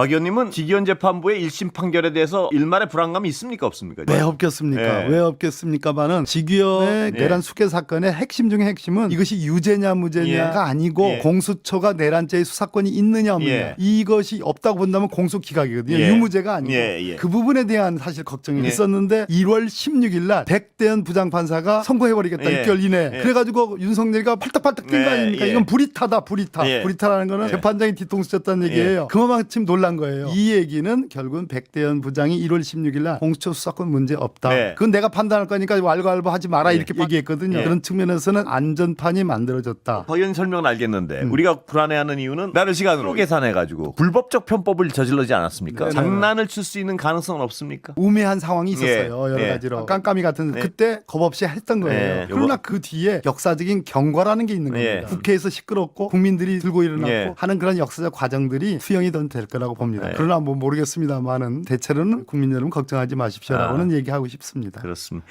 박 의원님은 지기현 재판부의 1심 판결에 대해서 일말의 불안감이 있습니까 없습니까? 왜 없겠습니까? 네. 왜 없겠습니까만은 지기현의 네. 내란 수계 사건의 핵심 중의 핵심은 이것이 유죄냐 무죄냐가 예. 아니고 예. 공수처가 내란죄의 수사권이 있느냐 없느냐 예. 이것이 없다고 본다면 공소 기각이거든요. 예. 유무죄가 아니고 예, 예. 그 부분에 대한 사실 걱정이 예. 있었는데 1월 16일 날 백대현 부장판사가 선고해버리겠다 예. 6개월 이내 예. 그래가지고 윤석열이가 팔딱팔딱 뛴거 네, 아닙니까? 예. 이건 불이 타다 불이 타 예. 불이 타라는 거는 예. 재판장이 뒤통수 쳤다는 얘기예요. 그만큼 놀란 거예요. 이 얘기는 결국은 백대현 부장이 1월 16일 날 공수처 수사권 문제 없다. 네. 그건 내가 판단할 거니까 왈가왈부 하지 마라 예. 이렇게 얘기했거든요. 예. 그런 측면에서는 안전판이 만들어졌다. 박 의원 설명은 알겠는데 음. 우리가 불안해하는 이유는 나를 시간으로 계산해가지고 불법적 편법을 저질러지 않았습니까? 네네. 장난을 칠 수 있는 가능성은 없습니까? 우매한 상황이 있었어요. 예. 여러 예. 가지로 깜깜이 같은 네. 그때 겁 없이 했던 거예요. 예. 그러나 요거- 그 뒤에 역사적인 경과라는 게 있는 겁니다. 예. 국회에서 시끄럽고 국민들이 들고 일어났고 예. 하는 그런 역사적 과정들이 수용이 더될 거라고 봅니다. 예. 그러나 뭐 모르겠습니다만은 대체로는 국민 여러분 걱정하지 마십시오라고는 얘기하고 싶습니다. 그렇습니다.